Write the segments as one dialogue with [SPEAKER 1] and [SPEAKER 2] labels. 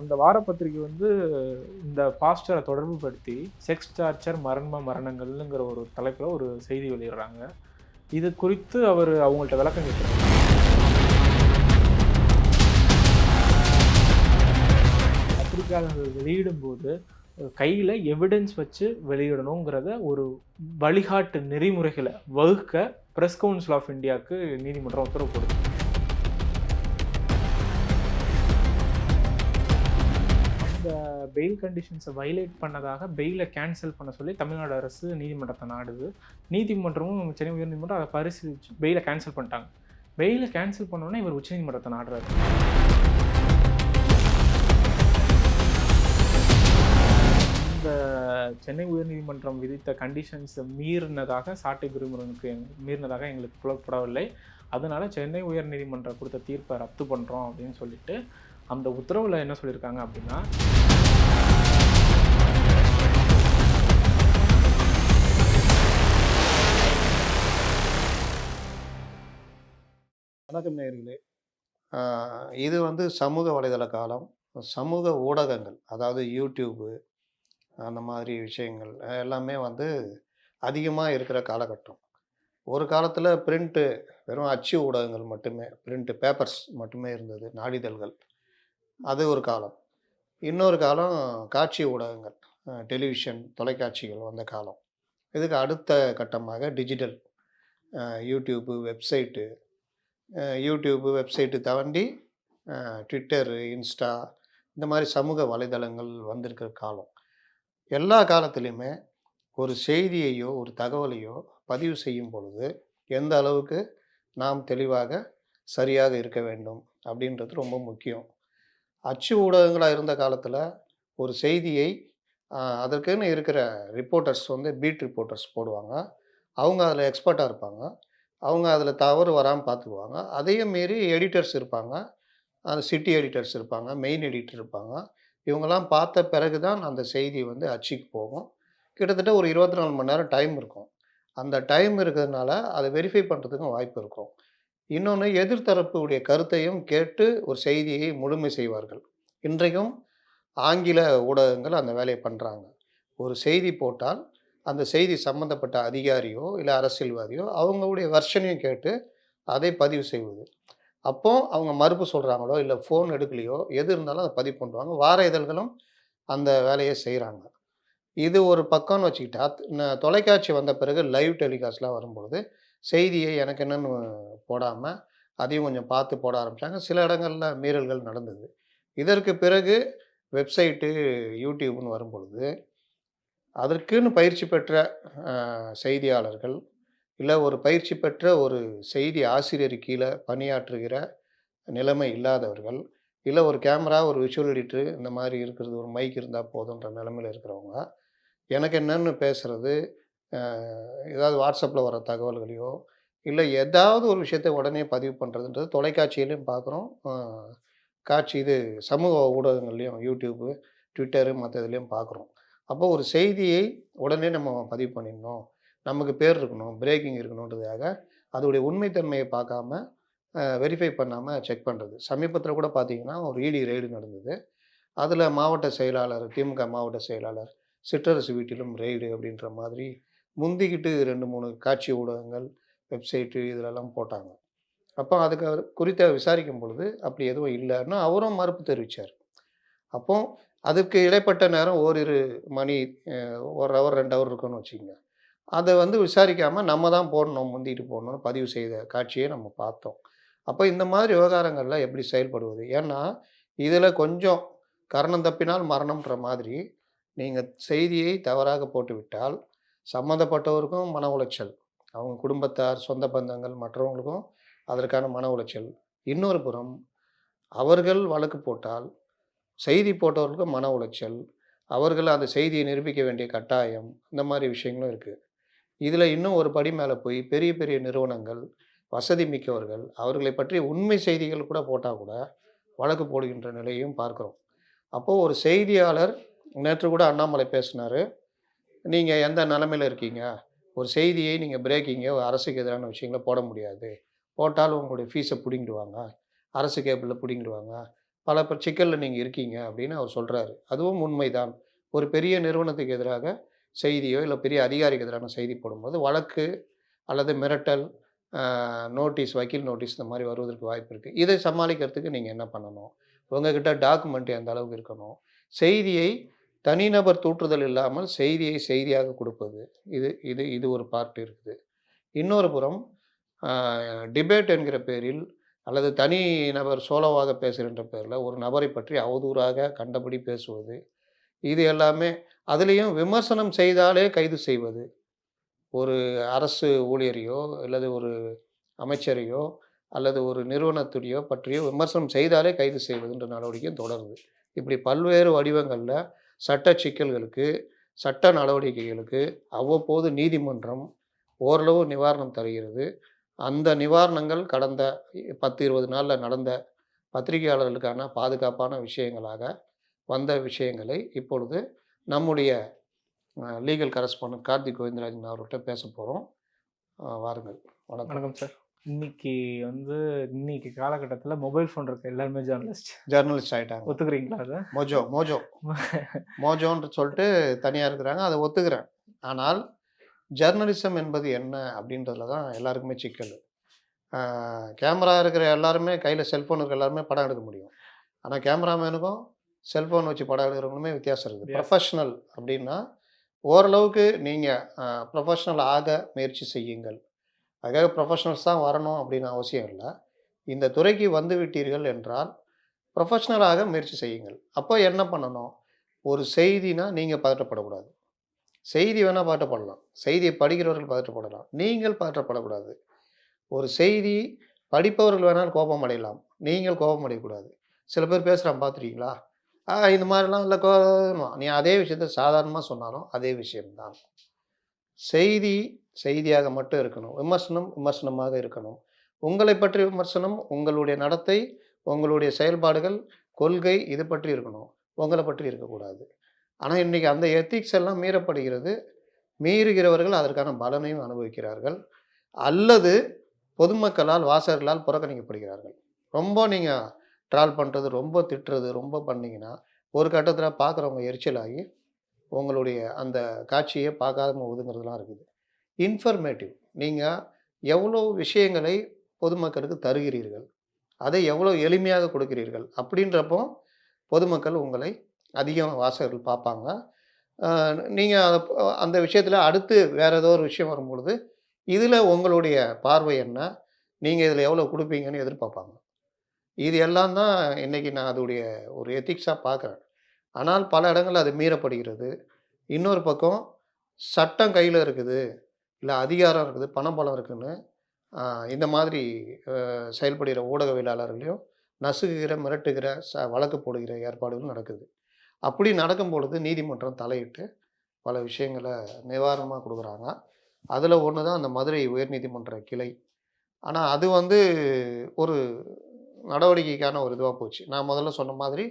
[SPEAKER 1] அந்த வார பத்திரிகை வந்து இந்த பாஸ்டரை தொடர்பு படுத்தி செக்ஸ் டார்ச்சர் மரண மரணங்கள்ங்கிற ஒரு தலைப்பில் ஒரு செய்தி வெளியிடுறாங்க. இது குறித்து அவர் அவங்கள்ட்ட விளக்கம் கேட்குறாங்க பத்திரிகையாளர்கள் வெளியிடும்போது கையில் எவிடன்ஸ் வச்சு வெளியிடணுங்கிறத ஒரு வழிகாட்டு நெறிமுறைகளை வகுக்க பிரஸ் கவுன்சில் ஆஃப் இந்தியாவுக்கு நீதிமன்றம் உத்தரவு கொடுத்து பெயில் கண்டிஷன்ஸை வைலேட் பண்ணதாக பெயிலை கேன்சல் பண்ண சொல்லி தமிழ்நாடு அரசு நீதிமன்றத்தை நாடுது. நீதிமன்றமும் சென்னை உயர்நீதிமன்றம் அதை பரிசீலிச்சு பெயிலை கேன்சல் பண்ணிட்டாங்க. பெயிலை கேன்சல் பண்ணோன்னே இவர் உச்சநீதிமன்றத்தை நாடுறாரு. இந்த சென்னை உயர்நீதிமன்றம் விதித்த கண்டிஷன்ஸை மீறினதாக சாட்டை துரைமுருகனுக்கு மீறினதாக எங்களுக்கு புலப்படவில்லை. அதனால் சென்னை உயர்நீதிமன்றம் கொடுத்த தீர்ப்பை ரத்து பண்ணுறோம் அப்படின்னு சொல்லிட்டு அந்த உத்தரவில் என்ன சொல்லியிருக்காங்க அப்படின்னா
[SPEAKER 2] வணக்கம் நேர்களே இது வந்து சமூக வலைதள காலம். சமூக ஊடகங்கள் அதாவது யூடியூப்பு அந்த மாதிரி விஷயங்கள் எல்லாமே வந்து அதிகமாக இருக்கிற காலகட்டம். ஒரு காலத்தில் பிரிண்ட்டு வெறும் அச்சு ஊடகங்கள் மட்டுமே பிரிண்ட்டு பேப்பர்ஸ் மட்டுமே இருந்தது நாளிதழ்கள். அது ஒரு காலம். இன்னொரு காலம் காட்சி ஊடகங்கள் டெலிவிஷன் தொலைக்காட்சிகள் வந்த காலம். இதுக்கு அடுத்த கட்டமாக digital YouTube website YouTube YouTube website தாண்டி ட்விட்டர் ட்விட்டரு இன்ஸ்டா இந்த மாதிரி சமூக வலைதளங்கள் வந்திருக்கிற காலம். எல்லா காலத்துலேயுமே ஒரு செய்தியையோ ஒரு தகவலையோ பதிவு செய்யும் பொழுது எந்த அளவுக்கு நாம் தெளிவாக சரியாக இருக்க வேண்டும் அப்படின்றது ரொம்ப முக்கியம். அச்சு ஊடகங்களாக இருந்த காலத்தில் ஒரு செய்தியை அதற்குன்னு இருக்கிற ரிப்போர்ட்டர்ஸ் வந்து பீட் ரிப்போர்ட்டர்ஸ் போடுவாங்க. அவங்க அதில் எக்ஸ்பர்ட்டாக இருப்பாங்க. அவங்க அதில் தவறு வராமல் பார்த்துக்குவாங்க அதையும் மீறி எடிட்டர்ஸ் இருப்பாங்க. அந்த சிட்டி எடிட்டர்ஸ் இருப்பாங்க. மெயின் எடிட்டர் இருப்பாங்க. இவங்கெல்லாம் பார்த்த பிறகு தான் அந்த செய்தி வந்து அச்சுக்கு போகும். கிட்டத்தட்ட ஒரு இருபத்தி நாலு மணி நேரம் டைம் இருக்கும். அந்த டைம் இருக்கிறதுனால அதை வெரிஃபை பண்ணுறதுக்கும் வாய்ப்பு இருக்கும். இன்னொன்று எதிர்த்தரப்புடைய கருத்தையும் கேட்டு ஒரு செய்தியை முழுமை செய்வார்கள். இன்றைக்கும் ஆங்கில ஊடகங்கள் அந்த வேலையை பண்ணுறாங்க ஒரு செய்தி போட்டால் அந்த செய்தி சம்மந்தப்பட்ட அதிகாரியோ இல்லை அரசியல்வாதியோ அவங்களுடைய வெர்ஷனையும் கேட்டு அதை பதிவு செய்வது. அப்போ அவங்க மறுப்பு சொல்கிறாங்களோ இல்லை ஃபோன் எடுக்கலையோ எது இருந்தாலும் அதை பதிவு பண்ணுவாங்க வார இதழ்களும் அந்த வேலையை செய்கிறாங்க இது ஒரு பக்கம்னு வச்சுக்கிட்டா தொலைக்காட்சி வந்த பிறகு லைவ் டெலிகாஸ்ட்லாம் வரும்பொழுது செய்தியை எனக்கு என்னென்னு போடாமல் அதையும் கொஞ்சம் பார்த்து போட ஆரம்பித்தாங்க சில இடங்களில் மீறல்கள் நடந்தது. இதற்கு பிறகு வெப்சைட்டு யூடியூப்னு வரும்பொழுது அதற்குன்னு பயிற்சி பெற்ற செய்தியாளர்கள் இல்லை ஒரு பயிற்சி பெற்ற ஒரு செய்தி ஆசிரியர் கீழே பணியாற்றுகிற நிலைமை இல்லாதவர்கள் இல்லை ஒரு கேமரா ஒரு விஷுவல் எடிட்ரு இந்த மாதிரி இருக்கிறது ஒரு மைக் இருந்தால் போதுன்ற நிலமையில் இருக்கிறவங்க எனக்கு என்னன்னு பேசுகிறது ஏதாவது வாட்ஸ்அப்பில் வர தகவல்களையோ இல்லை ஏதாவது ஒரு விஷயத்தை உடனே பதிவு பண்ணுறதுன்றது தொலைக்காட்சியிலையும் பார்க்குறோம் காட்சி இது சமூக ஊடகங்கள்லையும் யூடியூப்பு ட்விட்டரு மற்ற இதுலேயும் பார்க்குறோம் அப்போ ஒரு செய்தியை உடனே நம்ம பதிவு பண்ணிடணும். நமக்கு பேர் இருக்கணும் பிரேக்கிங் இருக்கணுன்றதுக்காக அதோடைய உண்மைத்தன்மையை பார்க்காம வெரிஃபை பண்ணாமல் செக் பண்ணுறது சமீபத்தில் கூட பார்த்தீங்கன்னா ஒரு இடி ரெய்டு நடந்தது. அதில் மாவட்ட செயலாளர் திமுக மாவட்ட செயலாளர் சிற்றரசு வீட்டிலும் ரெய்டு அப்படின்ற மாதிரி முந்திக்கிட்டு ரெண்டு மூணு காட்சி ஊடகங்கள் வெப்சைட்டு இதிலெல்லாம் போட்டாங்க. அப்போ அதுக்கு அவர் குறித்த விசாரிக்கும் பொழுது அப்படி எதுவும் இல்லைன்னு அவரும் மறுப்பு தெரிவித்தார் அப்போ அதுக்கு இடைப்பட்ட நேரம் ஓரிரு மணி ஒரு ஹவர் ரெண்டு ஹவர் இருக்குன்னு வச்சுக்கோங்க. அதை வந்து விசாரிக்காமல் நம்ம தான் போடணும் முந்திட்டு போடணும்னு பதிவு செய்த காட்சியை நம்ம பார்த்தோம். அப்போ இந்த மாதிரி விவகாரங்களில் எப்படி செயல்படுவது? ஏன்னா இதில் கொஞ்சம் கரணம் தப்பினால் மரணம்ன்ற மாதிரி நீங்கள் செய்தியை தவறாக போட்டுவிட்டால் சம்மந்தப்பட்டவருக்கும் மன உளைச்சல் அவங்க குடும்பத்தார் சொந்த பந்தங்கள் மற்றவங்களுக்கும் அதற்கான மன உளைச்சல். இன்னொரு புறம் அவர்கள் வழக்கு போட்டால் செய்தி போட்டவர்களுக்கும் மன உளைச்சல் அவர்கள் அந்த செய்தியை நிரூபிக்க வேண்டிய கட்டாயம் இந்த மாதிரி விஷயங்களும் இருக்குது இதில் இன்னும் ஒரு படி மேலே போய் பெரிய பெரிய நிறுவனங்கள் வசதி மிக்கவர்கள் அவர்களை பற்றி உண்மை செய்திகள் கூட போட்டால் கூட வழக்கு போடுகின்ற நிலையும் பார்க்குறோம். அப்போது ஒரு செய்தியாளர் நேற்று கூட அண்ணாமலை பேசினார் நீங்கள் எந்த நிலமையில் இருக்கீங்க? ஒரு செய்தியை நீங்கள் பிரேக்கிங்கோ அரசுக்கு எதிரான விஷயங்களை போட முடியாது. போட்டாலும் உங்களுடைய ஃபீஸை பிடிங்கிடுவாங்க அரசு கேபிளில் பிடிங்கிடுவாங்க பல சிக்கலில் நீங்கள் இருக்கீங்க அப்படின்னு அவர் சொல்கிறாரு அதுவும் உண்மைதான். ஒரு பெரிய நிறுவனத்துக்கு எதிராக செய்தியோ இல்லை பெரிய அதிகாரிக்கு எதிரான செய்தி போடும்போது வழக்கு அல்லது மிரட்டல் நோட்டீஸ் வக்கீல் நோட்டீஸ் இந்த மாதிரி வருவதற்கு வாய்ப்பு இருக்குது இதை சமாளிக்கிறதுக்கு நீங்கள் என்ன பண்ணணும்? உங்ககிட்ட டாக்குமெண்ட் எந்த அளவுக்கு இருக்கணும். செய்தியை தனிநபர் தூற்றுதல் இல்லாமல் செய்தியை செய்தியாக கொடுப்பது. இது இது இது ஒரு பார்ட் இருக்குது. இன்னொரு புறம் டிபேட் என்கிற பேரில் அல்லது தனி நபர் சோலோவாக பேசுகின்ற பேரில் ஒரு நபரை பற்றி அவதூறாக கண்டபடி பேசுவது இது எல்லாமே அதுலேயும் விமர்சனம் செய்தாலே கைது செய்வது. ஒரு அரசு ஊழியரையோ அல்லது ஒரு அமைச்சரையோ அல்லது ஒரு நிறுவனத்துடையோ பற்றியோ விமர்சனம் செய்தாலே கைது செய்வதுன்ற நடவடிக்கையும் தொடருது. இப்படி பல்வேறு வடிவங்களில் சட்ட சிக்கல்களுக்கு சட்ட நடவடிக்கைகளுக்கு அவ்வப்போது நீதிமன்றம் ஓரளவு நிவாரணம் தருகிறது. அந்த நிவாரணங்கள் கடந்த பத்து இருபது நாளில் நடந்த பத்திரிகையாளர்களுக்கான பாதுகாப்பான விஷயங்களாக வந்த விஷயங்களை இப்பொழுது நம்முடைய லீகல் கரஸ்பாண்டன்ட் கார்த்திக் கோவிந்தராஜன் அவர்கிட்ட பேச போகிறோம் வாருங்கள். வணக்கம்.
[SPEAKER 1] வணக்கம் சார். இன்னைக்கு வந்து இன்னைக்கு காலகட்டத்தில் மொபைல் ஃபோன் இருக்க. எல்லாருமே ஜேர்னலிஸ்ட்
[SPEAKER 2] ஜேர்னலிஸ்ட் ஆகிட்டாங்க
[SPEAKER 1] ஒத்துக்கிறீங்களா அதை?
[SPEAKER 2] Mojo Mojo. மோஜோன்னு சொல்லிட்டு தனியாக இருக்கிறாங்க. அதை ஒத்துக்கிறேன். ஆனால் ஜெர்னலிசம் என்பது என்ன அப்படின்றதுல தான் எல்லாருக்குமே சிக்கல். கேமரா இருக்கிற எல்லாருமே கையில் செல்ஃபோன் இருக்கிற எல்லாருமே படம் எடுக்க முடியும். ஆனால் கேமராமேனுக்கும் செல்ஃபோன் வச்சு படம் எடுக்கிறவங்களுமே வித்தியாசம் இருக்குது. ப்ரொஃபஷ்னல் அப்படின்னா ஓரளவுக்கு நீங்கள் ப்ரொஃபஷ்னல் ஆக முயற்சி செய்யுங்கள். அதுக்காக ப்ரொஃபஷனல்ஸ் தான் வரணும் அப்படின்னு அவசியம் இல்லை. இந்த துறைக்கு வந்து விட்டீர்கள் என்றால் ப்ரொஃபஷ்னலாக முயற்சி செய்யுங்கள். அப்போ என்ன பண்ணணும்? ஒரு செய்தினா நீங்கள் பதட்டப்படக்கூடாது. செய்தி வேணால் பதட்டப்படலாம் செய்தியை படிக்கிறவர்கள் பதட்டப்படலாம் நீங்கள் பதட்டப்படக்கூடாது ஒரு செய்தி படிப்பவர்கள் வேணால் கோபம் அடையலாம். நீங்கள் கோபம் அடையக்கூடாது. சில பேர் பேசுகிறான் பார்த்துருக்கீங்களா? ஆ இந்த மாதிரிலாம் இல்லை கோபமா நீ அதே விஷயத்த சாதாரணமாக சொன்னாலும் அதே விஷயம்தான். செய்தி செய்தியாக மட்டும் இருக்கணும். விமர்சனம் விமர்சனமாக இருக்கணும். உங்களை பற்றி விமர்சனம் உங்களுடைய நடத்தை உங்களுடைய செயல்பாடுகள் கொள்கை இது பற்றி இருக்கணும். உங்களை பற்றி இருக்கக்கூடாது. ஆனால் இன்றைக்கி அந்த எத்திக்ஸ் எல்லாம் மீறப்படுகிறது. மீறுகிறவர்கள் அதற்கான பலனையும் அனுபவிக்கிறார்கள். அல்லது பொதுமக்களால் வாசகர்களால் புறக்கணிக்கப்படுகிறார்கள். ரொம்ப நீங்கள் ட்ரால் பண்ணுறது ரொம்ப திட்டுறது ரொம்ப பண்ணிங்கன்னா ஒரு கட்டத்தில் பார்க்குறவங்க எரிச்சலாகி உங்களுடைய அந்த காட்சியை பார்க்காம ஒதுங்கிறதுலாம் இருக்குது. இன்ஃபர்மேட்டிவ் நீங்கள் எவ்வளோ விஷயங்களை பொதுமக்களுக்கு தருகிறீர்கள் அதை எவ்வளோ எளிமையாக கொடுக்கிறீர்கள் அப்படின்றப்போ பொதுமக்கள் உங்களை அதிகம் வாசகர்கள் பார்ப்பாங்க. நீங்கள் அதை அந்த விஷயத்தில் அடுத்து வேறு ஏதோ ஒரு விஷயம் வரும்பொழுது இதில் உங்களுடைய பார்வை என்ன? நீங்கள் இதில் எவ்வளோ கொடுப்பீங்கன்னு எதிர்பார்ப்பாங்க. இது எல்லாம் தான் இன்றைக்கி நான் அதோடைய ஒரு எத்திக்ஸாக பார்க்குறேன். ஆனால் பல இடங்களில் அது மீறப்படுகிறது. இன்னொரு பக்கம் சட்டம் கையில் இருக்குது. இல்லை அதிகாரம் இருக்குது பணம் பலம் இருக்குதுன்னு இந்த மாதிரி செயல்படுகிற ஊடகவியலாளர்களையும் நசுகுகிற மிரட்டுகிற ச வழக்கு போடுகிற ஏற்பாடுகள் நடக்குது. அப்படி நடக்கும் பொழுது நீதிமன்றம் தலையிட்டு பல விஷயங்களை நிவாரணமாக கொடுக்குறாங்க. அதில் ஒன்று தான் அந்த மதுரை உயர்நீதிமன்ற கிளை. ஆனால் அது வந்து ஒரு நடவடிக்கைக்கான ஒரு இதுவாக போச்சு. நான் முதல்ல சொன்ன மாதிரி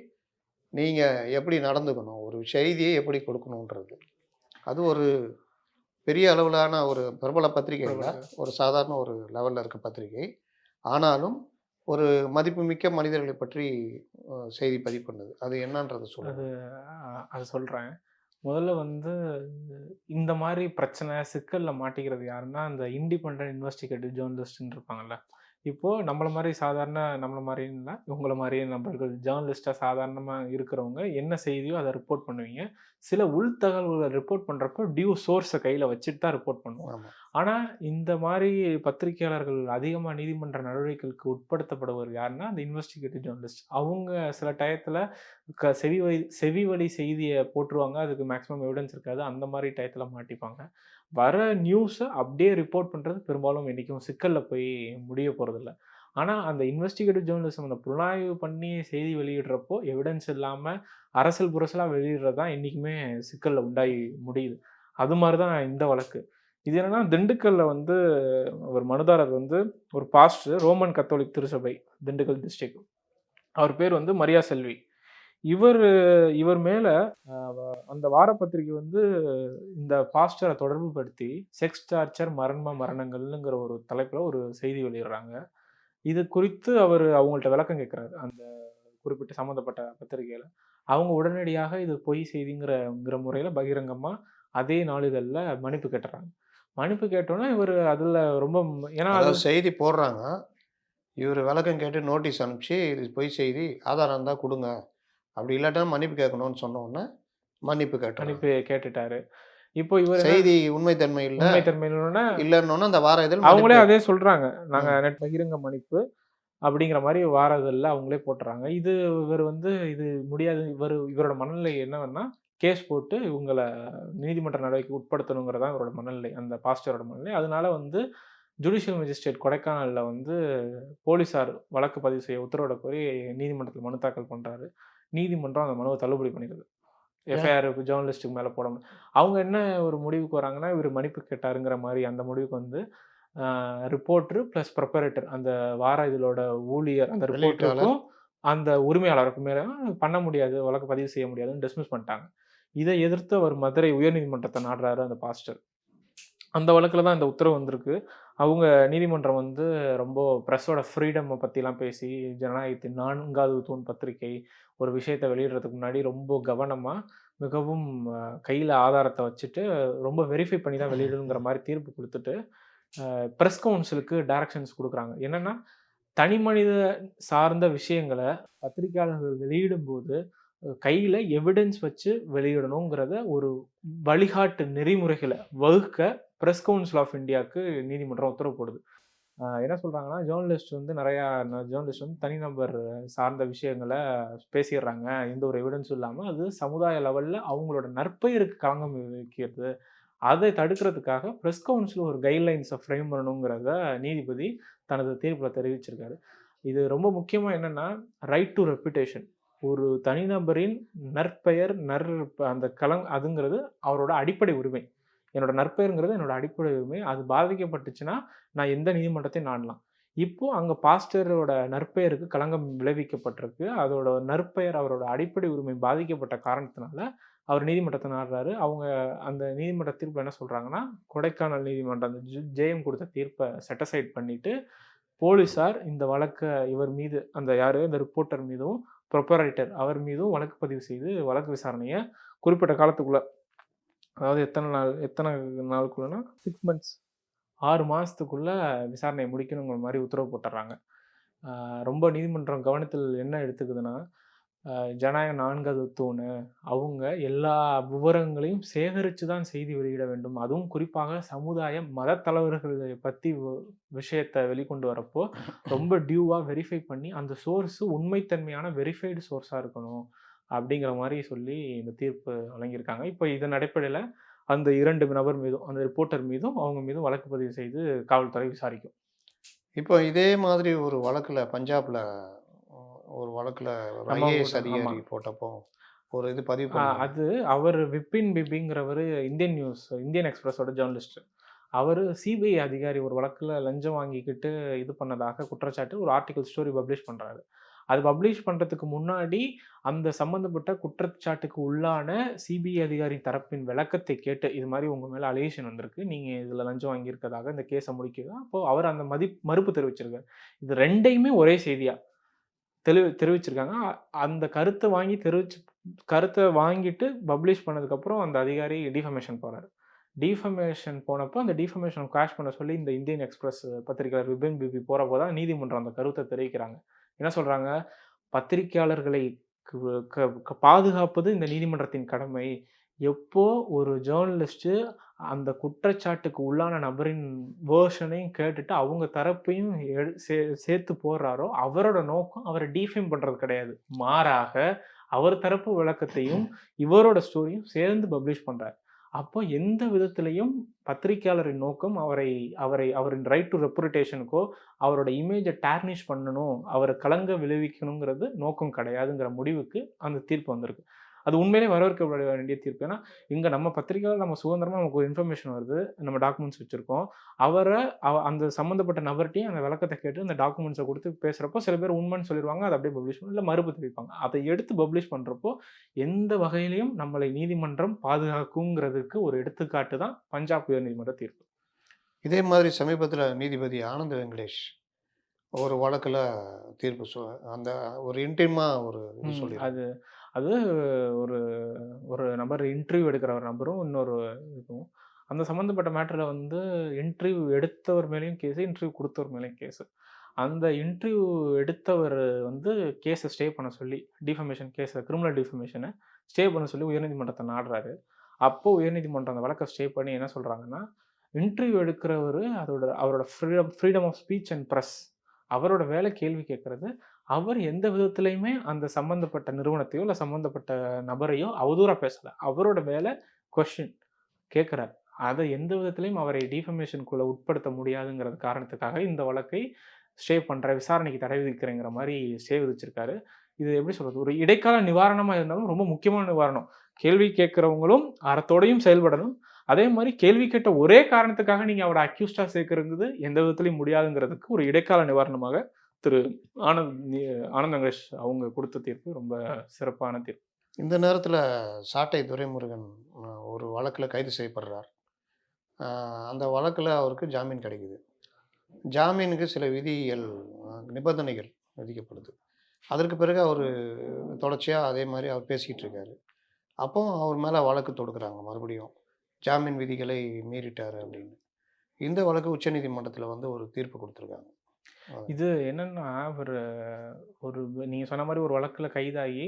[SPEAKER 2] நீங்கள் எப்படி நடந்துக்கணும் ஒரு செய்தியை எப்படி கொடுக்கணுன்றது. அது ஒரு பெரிய அளவிலான ஒரு பிரபல பத்திரிகை இல்லை ஒரு சாதாரண ஒரு லெவலில் இருக்க பத்திரிகை. ஆனாலும் ஒரு மதிப்புமிக்க மனிதர்களை பற்றி செய்தி பதிவு பண்ணுது. அது என்னன்றது சொல்லுங்க.
[SPEAKER 1] அஹ் அது சொல்கிறேன் முதல்ல வந்து இந்த மாதிரி பிரச்சனை சிக்கலில் மாட்டிக்கிறது யாருன்னா அந்த இண்டிபெண்ட் இன்வெஸ்டிகேட்டிவ் ஜேர்னலிஸ்ட்னு இருப்பாங்கல்ல. இப்போது நம்மள மாதிரி சாதாரண நம்மள மாதிரின்னு இல்லை உங்களை மாதிரியே நபர்கள் ஜேர்னலிஸ்ட்டாக சாதாரணமாக இருக்கிறவங்க என்ன செய்தியோ அதை ரிப்போர்ட் பண்ணுவீங்க. சில உள் தகவல்களை ரிப்போர்ட் பண்ணுறப்போ டியூ சோர்ஸை கையில் வச்சுட்டு தான் ரிப்போர்ட் பண்ணுவோம் ஆனால் இந்த மாதிரி பத்திரிகையாளர்கள் அதிகமாக நீதிமன்ற நடவடிக்கைகளுக்கு உட்படுத்தப்படுவர் யாருன்னா அந்த இன்வெஸ்டிகேட்டிவ் ஜேர்னலிஸ்ட். அவங்க சில டயத்தில் க செவி வழி செவி வழி செய்தியை போட்டுருவாங்க. அதுக்கு மேக்ஸிமம் எவிடன்ஸ் இருக்காது. அந்த மாதிரி டயத்தில் மாட்டிப்பாங்க. வர நியூஸை அப்படியே ரிப்போர்ட் பண்ணுறது பெரும்பாலும் என்றைக்கும் சிக்கலில் போய் முடிய போகிறதில்ல ஆனால் அந்த இன்வெஸ்டிகேட்டிவ் ஜேர்னலிசம் அந்த புலனாய்வு பண்ணி செய்தி வெளியிடுறப்போ எவிடன்ஸ் இல்லாமல் அரசியல் புரசலாக வெளியிடுறது தான் என்றைக்குமே சிக்கலில் உண்டாகி முடியுது. அது மாதிரி தான் இந்த வழக்கு. இது என்னன்னா திண்டுக்கல்ல வந்து ஒரு மனுதாரர் வந்து ஒரு பாஸ்டர் ரோமன் கத்தோலிக் திருச்சபை திண்டுக்கல் டிஸ்ட்ரிக்ட் அவர் பேர் வந்து மரியா செல்வி. இவர் இவர் மேல அந்த அந்த வாரப்பத்திரிகை வந்து இந்த பாஸ்டரை தொடர்பு படுத்தி செக்ஸ் டார்ச்சர் மரண மரணங்கள்ங்கிற ஒரு தலைப்புல ஒரு செய்தி வெளியிடுறாங்க. இது குறித்து அவர் அவங்கள்ட்ட விளக்கம் கேட்குறாரு அந்த குறிப்பிட்ட சம்மந்தப்பட்ட பத்திரிகையில். அவங்க உடனடியாக இது பொய் செய்திங்கிற முறையில் பகிரங்கமாக அதே நாளிதழில் மன்னிப்பு கேட்டுறாங்க. மன்னிப்பு கேட்டோன்னே இவர் அதில் ரொம்ப ஏன்னா அது
[SPEAKER 2] அதாவது செய்தி போடுறாங்க. இவர் விளக்கம் கேட்டு நோட்டீஸ் அனுப்பிச்சு இது பொய் செய்தி ஆதாரம் இருந்தால் கொடுங்க. அப்படி இல்லாட்டா மன்னிப்பு கேட்கணும்னு சொன்ன உடனே மன்னிப்பு கேட்டோம்.
[SPEAKER 1] மன்னிப்பு கேட்டுட்டாரு. இப்போ இவர்
[SPEAKER 2] செய்தி உண்மைத்தன்மை இல்லை.
[SPEAKER 1] உண்மை தன்மையிலோட
[SPEAKER 2] இல்லைன்னு அந்த வார இதழ்
[SPEAKER 1] அவங்களே அதே சொல்றாங்க. நாங்க நெட் பகிரங்க மன்னிப்பு அப்படிங்கிற மாதிரி வாரதில் அவங்களே போட்டுறாங்க. இது இவர் வந்து இது முடியாது. இவர் இவரோட மனநிலை என்னவென்னா கேஸ் போட்டு இவங்களை நீதிமன்ற நடவடிக்கை உட்படுத்தணுங்கிறதா இவரோட மனநிலை அந்த பாஸ்டரோட மனநிலை. அதனால வந்து ஜுடிஷியல் மேஜிஸ்ட்ரேட் கொடைக்கானலில் வந்து போலீஸார் வழக்கு பதிவு செய்ய உத்தரவிட கோரி நீதிமன்றத்தில் மனு தாக்கல் பண்ணுறாரு நீதிமன்றம் அந்த மனுவை தள்ளுபடி பண்ணிடுது. எஃப்ஐஆர் ஜேர்னலிஸ்ட்டுக்கு மேலே போடணும் அவங்க என்ன ஒரு முடிவுக்கு வராங்கன்னா இவர் மன்னிப்பு கேட்டாருங்கிற மாதிரி அந்த முடிவுக்கு வந்து ரிப்போர்ட்ரு ப்ளஸ் ப்ரிப்பரேட்டர் அந்த வார இதழோட ஊழியர் அந்த. ரிப்போர்ட்டருக்கும் அந்த உரிமையாளருக்கு மேலே பண்ண முடியாது வழக்கு பதிவு செய்ய முடியாதுன்னு டிஸ்மிஸ் பண்ணிட்டாங்க. இதை எதிர்த்து அவர் மதுரை உயர்நீதிமன்றத்தை நாடுறாரு அந்த பாஸ்டர் அந்த வழக்கில் தான் இந்த உத்தரவு வந்திருக்கு. அவங்க நீதிமன்றம் வந்து ரொம்ப ப்ரெஸ்ஸோட ஃப்ரீடமை பற்றிலாம் பேசி ஜனநாயகத்தின் நான்காவது தூண் பத்திரிகை ஒரு விஷயத்தை வெளியிடுறதுக்கு முன்னாடி ரொம்ப கவனமாக மிகவும் கையில் ஆதாரத்தை வச்சுட்டு ரொம்ப வெரிஃபை பண்ணி தான் வெளியிடணுங்கிற மாதிரி தீர்ப்பு கொடுத்துட்டு ப்ரெஸ் கவுன்சிலுக்கு டைரக்ஷன்ஸ் கொடுக்குறாங்க. என்னென்னா தனி மனித சார்ந்த விஷயங்களை பத்திரிகையாளர்கள் வெளியிடும்போது கையில் எவிடன்ஸ் வச்சு வெளியிடணுங்கிறத ஒரு வழிகாட்டு நெறிமுறைகளை வகுக்க ப்ரெஸ் கவுன்சில் ஆஃப் இந்தியாவுக்கு நீதிமன்றம் உத்தரவு போடுது. என்ன சொல்கிறாங்கன்னா ஜேர்னலிஸ்ட் வந்து நிறையா ஜேர்னலிஸ்ட் வந்து தனிநபர் சார்ந்த விஷயங்களை பேசிடுறாங்க. எந்த ஒரு எவிடன்ஸும் இல்லாமல் அது சமுதாய லெவலில் அவங்களோட நற்பெயருக்கு களங்கம் வைக்கிறது. அதை தடுக்கிறதுக்காக ப்ரெஸ் கவுன்சில் ஒரு கைட்லைன்ஸை ஃப்ரேம் பண்ணணுங்கிறத நீதிபதி தனது தீர்ப்பில் தெரிவிச்சிருக்காரு. இது ரொம்ப முக்கியமாக என்னென்னா ரைட் டு ரெப்புடேஷன் ஒரு தனிநபரின் நற்பெயர் நற் அந்த கலங் அதுங்கிறது அவரோட அடிப்படை உரிமை. என்னோட நற்பெயருங்கிறது என்னோட அடிப்படை உரிமை. அது பாதிக்கப்பட்டுச்சுன்னா நான் எந்த நீதிமன்றத்தையும் நாடலாம். இப்போ அங்கே பாஸ்டரோட நற்பெயருக்கு களங்கம் விளைவிக்கப்பட்டிருக்கு. அதோட நற்பெயர் அவரோட அடிப்படை உரிமை பாதிக்கப்பட்ட காரணத்தினால அவர் நீதிமன்றத்தை நாடுறாரு. அவங்க அந்த நீதிமன்ற தீர்ப்பு என்ன சொல்கிறாங்கன்னா கொடைக்கானல் நீதிமன்றம் அந்த ஜெயம் கொடுத்த தீர்ப்பை செட்டசைட் பண்ணிட்டு போலீஸார் இந்த வழக்கை இவர் மீது அந்த யார் இந்த ரிப்போர்ட்டர் மீதும் ப்ரொப்பரேட்டர் அவர் மீதும் வழக்கு பதிவு செய்து வழக்கு விசாரணையை குறிப்பிட்ட காலத்துக்குள்ள அதாவது எத்தனை நாள் எத்தனை நாளுக்குள்ளனா? சிக்ஸ் மந்த்ஸ் ஆறு மாதத்துக்குள்ள விசாரணையை முடிக்கணுங்கிற மாதிரி உத்தரவு போட்டுறாங்க. ரொம்ப நீதிமன்றம் கவனத்தில் என்ன எடுத்துக்குதுன்னா ஜனநாயக நான்காவது தூணு அவங்க எல்லா விவரங்களையும் சேகரித்து தான் செய்தி வெளியிட வேண்டும். அதுவும் குறிப்பாக சமுதாய மத தலைவர்களை பற்றி விஷயத்தை வெளிக்கொண்டு வரப்போ ரொம்ப டியூவாக வெரிஃபை பண்ணி அந்த சோர்ஸு உண்மைத்தன்மையான வெரிஃபைடு சோர்ஸாக இருக்கணும் அப்படிங்கிற மாதிரி சொல்லி இந்த தீர்ப்பு வழங்கியிருக்காங்க. இப்போ இதன் அடிப்படையில் அந்த இரண்டு நபர் மீதும் அந்த ரிப்போர்ட்டர் மீதும் அவங்க மீதும் வழக்கு பதிவு செய்து காவல்துறை விசாரிக்கும்.
[SPEAKER 2] இப்போ இதே மாதிரி ஒரு வழக்கில் பஞ்சாபில் ஒரு வழக்கில் ஐஏஎஸ் அதிகாரி. போட்டப்போ ஒரு இது பதிவு
[SPEAKER 1] அது அவர் விபின் பிபிங்கிறவர் இந்தியன் நியூஸ் இந்தியன் எக்ஸ்பிரஸோட ஜேர்னலிஸ்ட். அவர் சிபிஐ அதிகாரி ஒரு வழக்கில் லஞ்சம் வாங்கிக்கிட்டு இது பண்ணதாக குற்றச்சாட்டு ஒரு ஆர்டிகல் ஸ்டோரி பப்ளிஷ் பண்ணுறாரு அது பப்ளிஷ் பண்ணுறதுக்கு முன்னாடி அந்த சம்மந்தப்பட்ட குற்றச்சாட்டுக்கு உள்ளான சிபிஐ அதிகாரி தரப்பின் விளக்கத்தை கேட்டு இது மாதிரி உங்கள் மேலே அலேஷன் வந்திருக்கு நீங்கள் இதில் லஞ்சம் வாங்கியிருக்கதாக இந்த கேஸை முடிக்குது அப்போது அவர் அந்த மதி மறுப்பு தெரிவிச்சிருக்காரு. இது ரெண்டையுமே ஒரே செய்தியாக தெளி தெரிவிச்சிருக்காங்க. அந்த கருத்தை வாங்கி தெரிவிச்சு கருத்தை வாங்கிட்டு பப்ளிஷ் பண்ணதுக்கப்புறம் அந்த அதிகாரி டிஃபமேஷன் போகிறார் டிஃபமேஷன் போனப்போ அந்த டிஃபமேஷன் காஷ் பண்ண சொல்லி இந்த இந்தியன் எக்ஸ்பிரஸ் பத்திரிகையாளர் விபின் பிபி போகிறப்போ தான் நீதிமன்றம் அந்த கருத்தை தெரிவிக்கிறாங்க. என்ன சொல்கிறாங்க பத்திரிகையாளர்களை க- க- பாதுகாப்பது இந்த நீதிமன்றத்தின் கடமை. எப்போ ஒரு ஜேர்னலிஸ்ட்டு அந்த குற்றச்சாட்டுக்கு உள்ளான நபரின் வேர்ஷனையும் கேட்டுட்டு அவங்க தரப்பையும் எடு- சே- சேர்த்து போடுறாரோ அவரோட நோக்கம் அவரை டிஃபைம் பண்ணுறது கிடையாது. மாறாக அவர் தரப்பு விளக்கத்தையும் இவரோட ஸ்டோரியும் சேர்ந்து பப்ளிஷ் பண்ணுறார் அப்போ எந்த விதத்திலையும் பத்திரிகையாளரின் நோக்கம் அவரை அவரை அவரின் ரைட் டு ரெப்புரேஷனுக்கோ அவரோட இமேஜை டேர்னிஷ் பண்ணணும் அவரை கலங்க விளைவிக்கணுங்கிறது நோக்கம் கிடையாதுங்கிற முடிவுக்கு அந்த தீர்ப்பு வந்திருக்கு. அது உண்மையிலே வரவேற்கப்பட வேண்டிய தீர்ப்பு. ஏன்னா இங்கே நம்ம பத்திரிக்கையாளர் நம்ம சுதந்திரமாக நமக்கு ஒரு இன்ஃபர்மேஷன் வருது. நம்ம டாக்குமெண்ட்ஸ் வச்சுருக்கோம். அவரை அவ- அந்த சம்மந்தப்பட்ட நபர்கிட்டையும் அந்த விளக்கத்தை கேட்டு அந்த டாக்குமெண்ட்ஸை கொடுத்து பேசுகிறப்போ சில பேர் உண்மைன்னு சொல்லிடுவாங்க. அதை அப்படியே பப்ளிஷ் பண்ணி இல்லை மறுப்பு தெரிவிப்பாங்க. அதை எடுத்து பப்ளிஷ் பண்ணுறப்போ எந்த வகையிலையும் நம்மளை நீதிமன்றம் பாதுகாக்குங்கிறதுக்கு ஒரு எடுத்துக்காட்டு தான் பஞ்சாப் உயர்நீதிமன்ற தீர்ப்பு.
[SPEAKER 2] இதே மாதிரி சமீபத்தில் நீதிபதி ஆனந்த் வெங்கடேஷ் ஒரு வழக்குல தீர்ப்பு சொ அந்த ஒரு இன்டிமா ஒரு. சொல்லியிருக்காங்க.
[SPEAKER 1] அது அது ஒரு ஒரு நபர் இன்டர்வியூ எடுக்கிற ஒரு நபரும், இன்னொரு இதுவும். அந்த சம்மந்தப்பட்ட மேட்டரில் வந்து இன்டர்வியூ எடுத்தவர் மேலேயும் கேஸு, இன்டர்வியூ கொடுத்தவர் மேலேயும் கேஸு. அந்த இன்டர்வியூ எடுத்தவர் வந்து கேஸை ஸ்டே பண்ண சொல்லி, டிஃபமேஷன் கேஸை கிரிமினல் டிஃபமேஷனை ஸ்டே பண்ண சொல்லி உயர்நீதிமன்றத்தை நாடுறாரு. அப்போ உயர்நீதிமன்றம் அந்த வழக்கை ஸ்டே பண்ணி என்ன சொல்கிறாங்கன்னா இன்டர்வியூ எடுக்கிறவர் அதோட அவரோட freedom freedom of speech and press அவரோட வேலை கேள்வி கேட்குறது அவர் எந்த விதத்துலையுமே அந்த சம்மந்தப்பட்ட நிறுவனத்தையோ, இல்லை சம்மந்தப்பட்ட நபரையோ அவதூறாக பேசலை அவரோட வேலை கொஷின் கேட்குறாரு அதை எந்த விதத்துலையும் அவரை டிஃபமேஷனுக்குள்ள உட்படுத்த முடியாதுங்கிறது காரணத்துக்காக இந்த வழக்கை ஸ்டே பண்ணுற விசாரணைக்கு தடை விதிக்கிறேங்கிற மாதிரி ஸ்டே விதிச்சிருக்காரு. இது எப்படி சொல்கிறது ஒரு இடைக்கால நிவாரணமாக இருந்தாலும் ரொம்ப முக்கியமான நிவாரணம். கேள்வி கேட்குறவங்களும் அறத்தோடையும் செயல்படணும். அதே மாதிரி கேள்வி கேட்ட ஒரே காரணத்துக்காக நீங்கள் அவரை அக்யூஸ்டாக சேர்க்கறது எந்த விதத்துலையும் முடியாதுங்கிறதுக்கு ஒரு இடைக்கால நிவாரணமாக திரு ஆனந்த் நி ஆனந்த் அவங்க கொடுத்த தீர்ப்பு ரொம்ப சிறப்பான தீர்ப்பு.
[SPEAKER 2] இந்த நேரத்தில் சாட்டை துரைமுருகன் ஒரு வழக்கில் கைது செய்யப்படுறார். அந்த வழக்கில் அவருக்கு ஜாமீன் கிடைக்குது. ஜாமீனுக்கு சில விதிகள் நிபந்தனைகள் விதிக்கப்படுது. அதற்கு பிறகு அவர் தொடர்ச்சியாக அதே மாதிரி அவர் பேசிக்கிட்டு இருக்காரு. அப்போ அவர் மேலே வழக்கு தொடுக்குறாங்க மறுபடியும். ஜாமீன் விதிகளை மீறிட்டார் அப்படின்னு. இந்த வழக்கு உச்சநீதிமன்றத்தில் வந்து ஒரு தீர்ப்பு கொடுத்துருக்காங்க
[SPEAKER 1] இது என்னன்னா, ஒரு ஒரு நீங்க சொன்ன மாதிரி ஒரு வழக்குல கைதாகி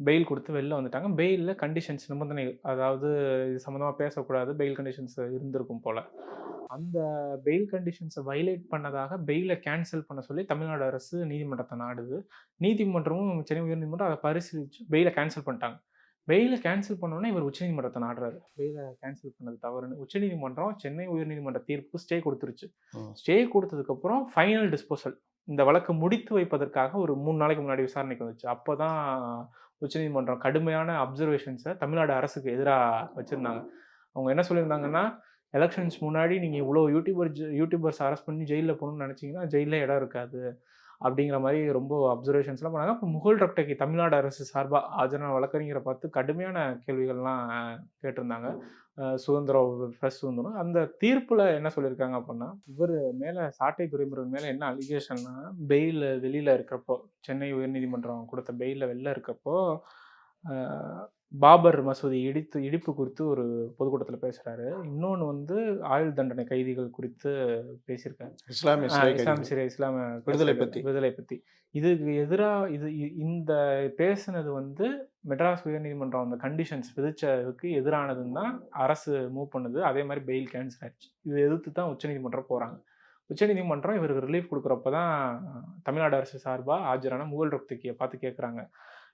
[SPEAKER 1] பெயில் கொடுத்து வெளில வந்துட்டாங்க. பெயிலில் கண்டிஷன்ஸ் நிபந்தனைகள். அதாவது இது சம்மந்தமாக பேசக்கூடாது. பெயில் கண்டிஷன்ஸ் இருந்திருக்கும் போல. அந்த பெயில் கண்டிஷன்ஸை வைலேட் பண்ணதாக பெயிலை கேன்சல் பண்ண சொல்லி தமிழ்நாடு அரசு நீதிமன்றத்தை நாடுது. நீதிமன்றமும் சென்னை உயர்நீதிமன்றம் அதை பரிசீலித்து பெயில கேன்சல் பண்ணிட்டாங்க. பெயில கேன்சல் பண்ணோனே இவர் உச்சநீதிமன்றத்த நாடுறாரு. பெயில கேன்சல் பண்ணது தவறுன்னு. உச்சநீதிமன்றம் சென்னை உயர்நீதிமன்ற தீர்ப்புக்கு ஸ்டே குடுத்துருச்சு. ஸ்டே குடுத்ததுக்கப்புறம் ஃபைனல் டிஸ்போசல். இந்த வழக்க முடித்து வைப்பதற்காக ஒரு 3 நாளைக்கு முன்னாடி விசாரணைக்கு வந்துச்சு. அப்பதான் உச்சநீதிமன்றம் கடுமையான அப்சர்வேஷன்ஸ தமிழ்நாடு அரசுக்கு எதிரா வச்சிருந்தாங்க. அவங்க என்ன சொல்லியிருந்தாங்கன்னா, எலக்ஷன்ஸ் முன்னாடி நீங்க இவ்ளோ யூடியூபர் யூடியூபர்ஸ் அரெஸ்ட் பண்ணி ஜெயில்ல போடணும்னு நெனச்சீங்கன்னா, ஜெயில்ல இடம் இருக்காது. அப்படிங்கிற மாதிரி ரொம்ப அப்சர்வேஷன்ஸ்லாம் பண்ணாங்க. அப்போ முகுல் ரக்டகி தமிழ்நாடு அரசு சார்பா ஆஜரான வழக்கறிஞரை பார்த்து கடுமையான கேள்விகள்லாம் கேட்டிருந்தாங்க. சுதந்திரம், பிரஸ் சுதந்திரம். அந்த தீர்ப்பில் என்ன சொல்லியிருக்காங்க அப்படின்னா இவர் மேலே சாட்டை துரைமுருகன் மேலே என்ன அலிகேஷன்னா, பெயில் வெளியில் இருக்கிறப்போ, சென்னை உயர்நீதிமன்றம் கொடுத்த பெயிலில் வெளில இருக்கப்போ, பாபர் மசூதி இடித்து இடிப்பு குறித்து ஒரு பொதுக்கூட்டத்துல பேசுறாரு. இன்னொன்னு வந்து ஆயுள் தண்டனை கைதிகள் குறித்து பேசியிருக்காரு.
[SPEAKER 2] இஸ்லாமிய
[SPEAKER 1] இஸ்லாம். சிறை இஸ்லாம
[SPEAKER 2] விடுதலை பத்தி.
[SPEAKER 1] விடுதலை பத்தி. இதுக்கு எதிரா இது இந்த பேசுனது வந்து மெட்ராஸ் உயர்நீதிமன்றம் அந்த கண்டிஷன்ஸ் விதிச்சதுக்கு எதிரானதுன்னு தான் அரசு மூவ் பண்ணுது. அதே மாரி பெயில் கேன்சல் ஆயிடுச்சு. இத எதிர்த்து தான் உச்சநீதிமன்றம் போறாங்க. உச்சநீதிமன்றம் இவருக்கு ரிலீஃப் குடுக்குறப்ப தான் தமிழ்நாடு அரசு சார்பா ஆஜரான முகுல் ரக்தகிய பார்த்து கேட்குறாங்க.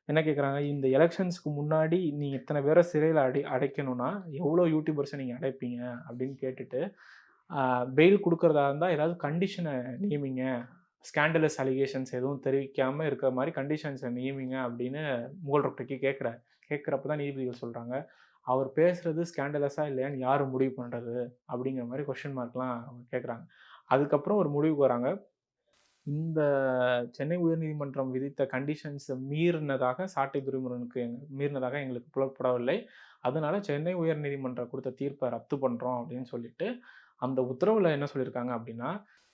[SPEAKER 1] என்ன கேட்குறாங்க, இந்த எலெக்ஷன்ஸ்க்கு முன்னாடி நீ இத்தனை பேரை சிறையில் அடை அடைக்கணும்னா, எவ்வளோ யூடியூபர்ஸை நீங்கள் அடைப்பீங்க? அப்படின்னு கேட்டுட்டு, பெயில் கொடுக்குறதா இருந்தால் ஏதாவது கண்டிஷனை நியமிங்க. ஸ்கேண்டலஸ் அலிகேஷன்ஸ் எதுவும் தெரிவிக்காமல் இருக்கிற மாதிரி கண்டிஷன்ஸை நியமிங்க அப்படின்னு முகல் ரக்தகி கேட்குறாரு. கேட்குறப்ப தான் நீதிபதிகள் சொல்கிறாங்க அவர் பேசுகிறது ஸ்கேண்டலஸாக இல்லையான்னு யார் முடிவு பண்ணுறது அப்படிங்கிற மாதிரி கொஷின் மார்க்லாம் கேட்குறாங்க. அதுக்கப்புறம் ஒரு முடிவுக்கு வராங்க. இந்த சென்னை உயர்நீதிமன்றம் விதித்த கண்டிஷன்ஸ் மீறினதாக சாட்டை துரைமுருகனுக்கு மீறினதாக எங்களுக்கு புலப்படவில்லை. அதனால சென்னை உயர்நீதிமன்றம் கொடுத்த தீர்ப்பை ரத்து பண்றோம் அப்படின்னு சொல்லிட்டு, அந்த உத்தரவுல என்ன சொல்லியிருக்காங்க அப்படின்னா,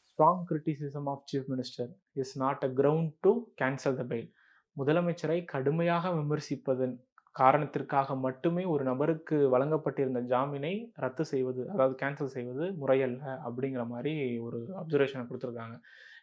[SPEAKER 1] strong criticism of chief minister is not a ground to cancel the bail. முதலமைச்சரை கடுமையாக விமர்சிப்பதன் காரணத்திற்காக மட்டுமே ஒரு நபருக்கு வழங்கப்பட்டிருந்த ஜாமீனை ரத்து செய்வது, அதாவது கேன்சல் செய்வது முறையல்ல அப்படிங்கிற மாதிரி ஒரு அப்சர்வேஷனை கொடுத்துருக்காங்க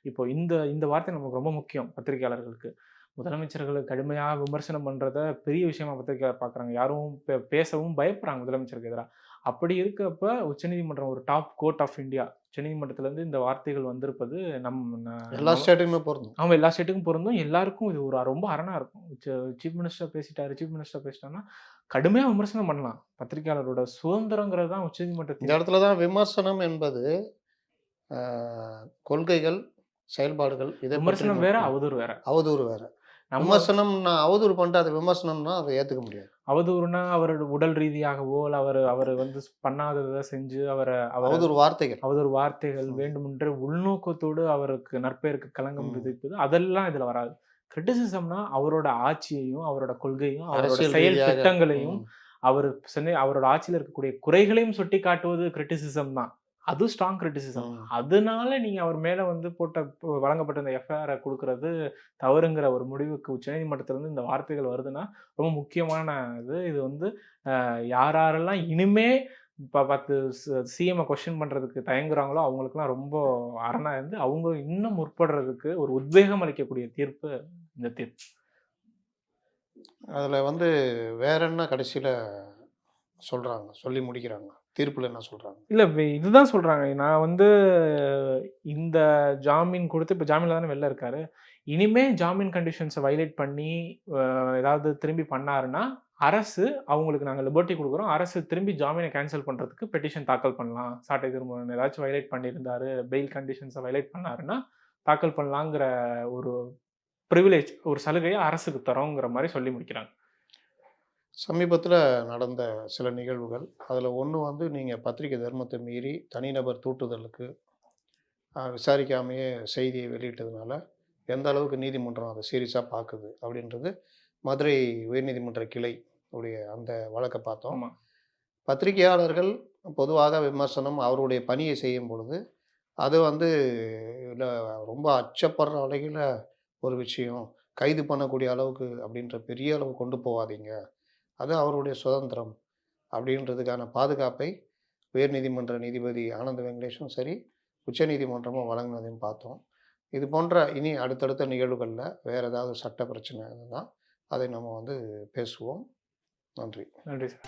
[SPEAKER 1] இப்போ இந்த இந்த வார்த்தை நமக்கு ரொம்ப முக்கியம் பத்திரிக்கையாளர்களுக்கு. முதலமைச்சர்கள கடுமையா விமர்சனம் பண்றத பெரிய விஷயமா பத்திரிக்கையாளர் பார்க்குறாங்க. யாரும் பேசவும் பயப்படுறாங்க முதலமைச்சருக்கு எதிரா. அப்படி இருக்கப்ப உச்சநீதிமன்றம் ஒரு டாப் கோர்ட் ஆஃப் இந்தியா உச்சநீதிமன்றத்திலிருந்து இந்த வார்த்தைகள் வந்திருப்பது நம்
[SPEAKER 2] எல்லா ஸ்டேட்டுக்குமே பொருந்தும்.
[SPEAKER 1] ஆமா எல்லா ஸ்டேட்டுக்கும் பொருந்தும். எல்லாருக்கும் இது ஒரு ரொம்ப அரணா இருக்கும். சீஃப் மினிஸ்டர் பேசிட்டாரு, சீஃப் மினிஸ்டர் பேசிட்டாருன்னா, கடுமையா விமர்சனம் பண்ணலாம். பத்திரிக்கையாளரோட சுதந்திரங்கிறது தான் உச்சநீதிமன்ற
[SPEAKER 2] இந்த. இடத்துல தான் விமர்சனம் என்பது, கொள்கைகள், செயல்பாடுகள் இத
[SPEAKER 1] விமர்சனம் வேற, அவதூறு வேற.
[SPEAKER 2] அவதூறு வேற.
[SPEAKER 1] நம்ம
[SPEAKER 2] விமர்சனம்னா அவதூறு பண்ணிட்டு அது விமர்சனம்னா அத ஏத்துக்க முடியாது.
[SPEAKER 1] அவதூறுனா அவரோட உடல் ரீதியாகவோ, இல்ல அவரு அவரு வந்து பண்ணாதத செஞ்சு அவர
[SPEAKER 2] அவதூறு வார்த்தைகள்.
[SPEAKER 1] அவதூறு வார்த்தைகள். வேண்டுமென்றே உள்நோக்கத்தோடு அவருக்கு நற்பெயருக்கு களங்கம். விதைப்பது, அதெல்லாம் இதுல வராது. கிரிட்டிசிசம்னா அவரோட ஆட்சியையும், அவரோட கொள்கையும், அவரோட செயல் திட்டங்களையும். அவரு சென்னை அவரோட ஆட்சியில இருக்கக்கூடிய குறைகளையும் சுட்டிக்காட்டுவது கிரிட்டிசிசம் தான். அது ஸ்ட்ராங் கிரிட்டிசிசம். அதனால நீங்க அவர் மேல வந்து போட்ட வழங்கப்பட்ட இந்த எஃப்ஐஆரை கொடுக்கறது தவறுங்கிற ஒரு முடிவுக்கு உச்சநீதிமன்றத்துல இருந்து இந்த வார்த்தைகள் வருதுன்னா ரொம்ப முக்கியமான இது. இது வந்து யாரெல்லாம் இனிமே இப்போ பத்து சிஎம்ஐ கொஸ்டின் பண்றதுக்கு தயங்குறாங்களோ அவங்களுக்குலாம் ரொம்ப அரணா இருந்து அவங்க இன்னும் முற்படுறதுக்கு ஒரு உத்வேகம் அளிக்கக்கூடிய தீர்ப்பு இந்த தீர்ப்பு.
[SPEAKER 2] அதில் வந்து வேற என்ன கடைசியில் சொல்கிறாங்க சொல்லி முடிக்கிறாங்க? தீர்ப்பில் என்ன சொல்கிறாங்க
[SPEAKER 1] இல்லை இதுதான் சொல்கிறாங்க நான் வந்து இந்த ஜாமீன் கொடுத்து இப்போ ஜாமீனில் தானே வெளில இருக்காரு. இனிமே ஜாமீன் கண்டிஷன்ஸை வைலேட் பண்ணி ஏதாவது திரும்பி பண்ணாருன்னா அரசு அவங்களுக்கு நாங்கள் லிபர்ட்டி கொடுக்குறோம். அரசு திரும்பி ஜாமீனை கேன்சல் பண்ணுறதுக்கு பெட்டிஷன் தாக்கல் பண்ணலாம். சாட்டை திருமணம் ஏதாச்சும் வைலேட் பண்ணியிருந்தாரு பெயில் கண்டிஷன்ஸை வைலேட் பண்ணாருன்னா தாக்கல் பண்ணலாங்கிற ஒரு ப்ரிவிலேஜ் ஒரு சலுகையை அரசுக்கு தரோங்கிற மாதிரி சொல்லி முடிக்கிறாங்க.
[SPEAKER 2] சமீபத்தில் நடந்த சில நிகழ்வுகள். அதில் ஒன்று வந்து நீங்கள் பத்திரிகை தர்மத்தை மீறி தனிநபர் தூட்டுதலுக்கு விசாரிக்காமையே செய்தியை வெளியிட்டதுனால எந்த அளவுக்கு நீதிமன்றம் அதை சீரியஸாக பார்க்குது அப்படின்றது மதுரை உயர்நீதிமன்ற கிளை உடைய அந்த வழக்கை பார்த்தோம். பத்திரிகையாளர்கள் பொதுவாக விமர்சனம் அவருடைய பணியை செய்யும் பொழுது அது வந்து இல்ல ரொம்ப அச்சப்படுற வகையில் ஒரு விஷயம். கைது பண்ணக்கூடிய அளவுக்கு அப்படின்ற பெரிய அளவு கொண்டு போகாதீங்க. அது அவருடைய சுதந்திரம் அப்படின்றதுக்கான பாதுகாப்பை உயர்நீதிமன்ற நீதிபதி ஆனந்த வெங்கடேஷும் சரி உச்சநீதிமன்றமும் வழங்கினதையும் பார்த்தோம். இது போன்ற இனி அடுத்தடுத்த நிகழ்வுகளில் வேறு ஏதாவது சட்ட பிரச்சனை இருந்தால் அதை நம்ம வந்து பேசுவோம். நன்றி.
[SPEAKER 1] நன்றி சார்.